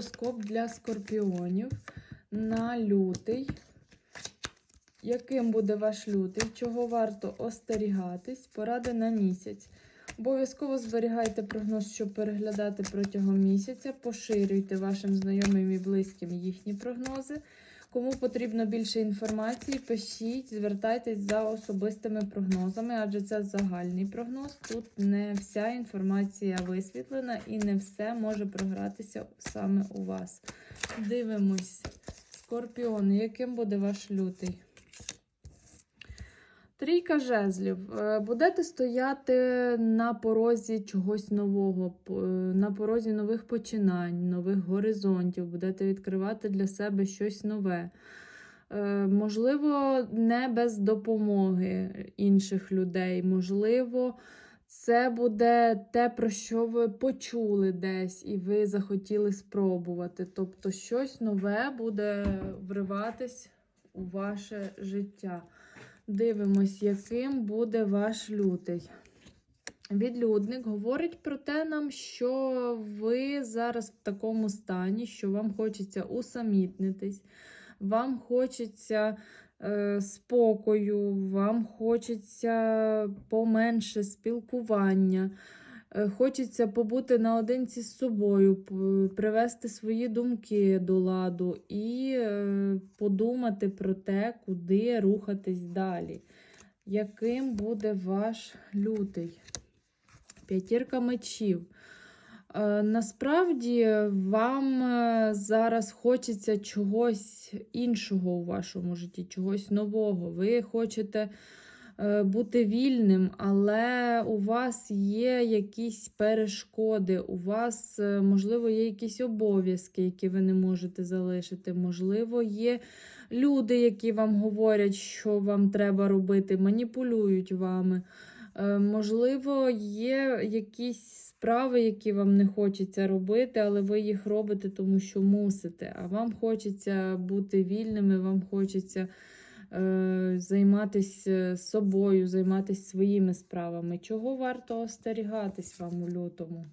гороскоп для скорпіонів на лютий. Яким буде ваш лютий? Чого варто остерігатись? Поради на місяць. Обов'язково зберігайте прогноз, щоб переглядати протягом місяця. Поширюйте вашим знайомим і близьким їхні прогнози. Кому потрібно більше інформації, пишіть, звертайтесь за особистими прогнозами, адже це загальний прогноз. Тут не вся інформація висвітлена і не все може програтися саме у вас. Дивимось. скорпіон, яким буде ваш лютий? Трійка жезлів. Е, Будете стояти на порозі чогось нового, е, на порозі нових починань, нових горизонтів, будете відкривати для себе щось нове. Е, Можливо, не без допомоги інших людей. Можливо, це буде те, про що ви почули десь, і ви захотіли спробувати. Тобто, щось нове буде вриватись у ваше життя. Дивимось, яким буде ваш лютий. Відлюдник говорить про те нам, що ви зараз в такому стані, що вам хочеться усамітнитись, вам хочеться е, спокою, вам хочеться поменше спілкування. Е, Хочеться побути наодинці з собою, привести свої думки до ладу і е, подумати про те, куди рухатись далі. Яким буде ваш лютий? П'ятірка мечів. Е, Насправді вам зараз хочеться чогось іншого у вашому житті, чогось нового. Ви хочете бути вільним, але у вас є якісь перешкоди, у вас, е, можливо, є якісь обов'язки, які ви не можете залишити. Можливо, є люди, які вам говорять, що вам треба робити, маніпулюють вами. Е, Можливо, є якісь справи, які вам не хочеться робити, але ви їх робите, тому що мусите. А вам хочеться бути вільними, вам хочеться е, займатися собою, займатися своїми справами. Чого варто остерігатись вам у лютому?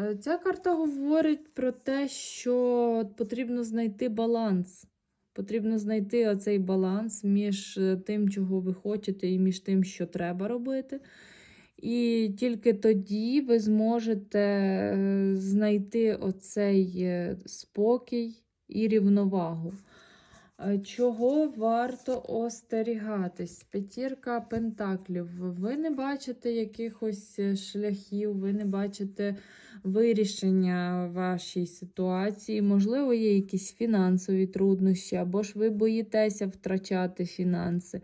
Е, Ця карта говорить про те, що потрібно знайти баланс. Потрібно знайти оцей баланс між е, тим, чого ви хочете, і між тим, що треба робити. І тільки тоді ви зможете е, знайти оцей е, спокій і рівновагу. Е, Чого варто остерігатись? П'ятірка пентаклів. Ви не бачите якихось е, шляхів, ви не бачите вирішення вашій ситуації. Можливо, є якісь фінансові труднощі, або ж ви боїтеся втрачати фінанси.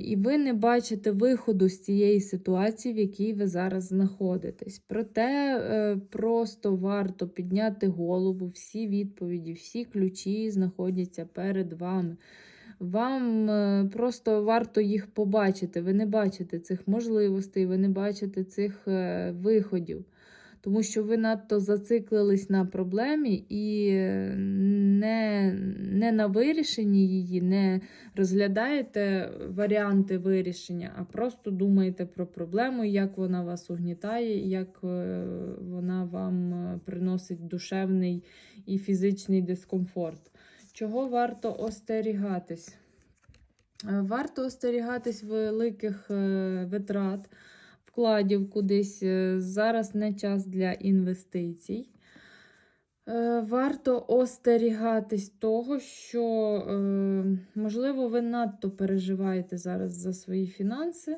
І ви не бачите виходу з цієї ситуації, в якій ви зараз знаходитесь. Проте е, просто варто підняти голову, всі відповіді, всі ключі знаходяться перед вами. Вам е, просто варто їх побачити. Ви не бачите цих можливостей, ви не бачите цих е, виходів. Тому що ви надто зациклились на проблемі і не, не на вирішенні її, не розглядаєте варіанти вирішення, а просто думаєте про проблему, як вона вас угнітає, як е, вона вам е, приносить душевний і фізичний дискомфорт. Чого варто остерігатись? Е, Варто остерігатись великих витрат, вкладів кудись. Е, Зараз не час для інвестицій. Е, Варто остерігатись того, що, е, можливо, ви надто переживаєте зараз за свої фінанси.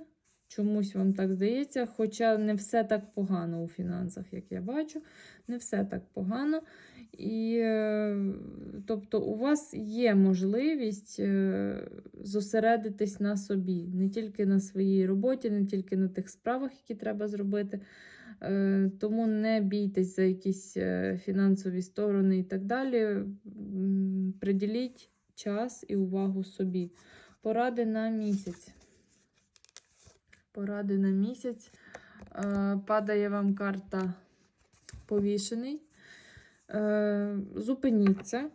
Чомусь вам так здається, хоча не все так погано у фінансах, як я бачу, не все так погано. І, тобто, у вас є можливість е, зосередитись на собі, не тільки на своїй роботі, не тільки на тих справах, які треба зробити. Е, Тому не бійтесь за якісь е, фінансові сторони і так далі. Приділіть час і увагу собі. Поради на місяць. Поради на місяць. Падає вам карта повішений. Зупиніться.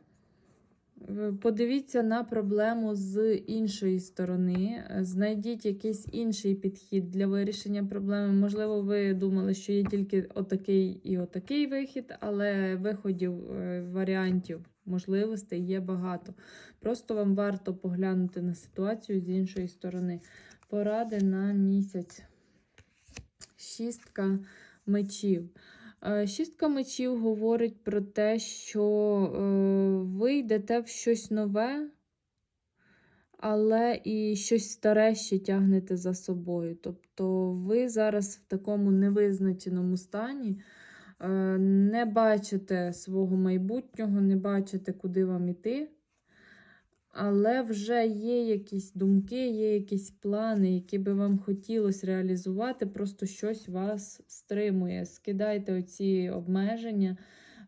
В- Подивіться на проблему з іншої сторони. Е, Знайдіть якийсь інший підхід для вирішення проблеми. Можливо, ви думали, що є тільки отакий і отакий вихід, але виходів, е, варіантів, можливостей є багато. Просто вам варто поглянути на ситуацію з іншої сторони. Поради на місяць. Шістка мечів. Е, Шістка мечів говорить про те, що е, ви йдете в щось нове, але і щось старе ще тягнете за собою. Тобто ви зараз в такому невизначеному стані, е, не бачите свого майбутнього, не бачите, куди вам іти. Але вже є якісь думки, є якісь плани, які би вам хотілося реалізувати, просто щось вас стримує. Скидайте оці обмеження,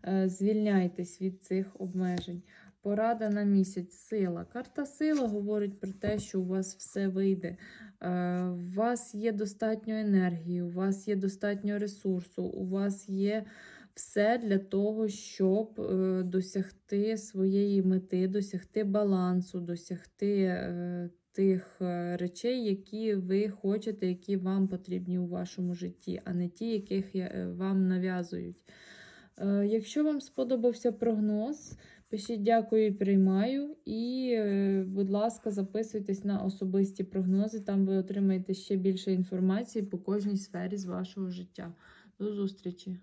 е, звільняйтесь від цих обмежень. Порада на місяць, сила. Карта сила говорить про те, що у вас все вийде. Е, У вас є достатньо енергії, у вас є достатньо ресурсу, у вас є все для того, щоб е, досягти своєї мети, досягти балансу, досягти е, тих е, речей, які ви хочете, які вам потрібні у вашому житті, а не ті, яких вам нав'язують. Якщо вам сподобався прогноз, пишіть дякую і приймаю. І, будь ласка, записуйтесь на особисті прогнози. Там ви отримаєте ще більше інформації по кожній сфері з вашого життя. До зустрічі!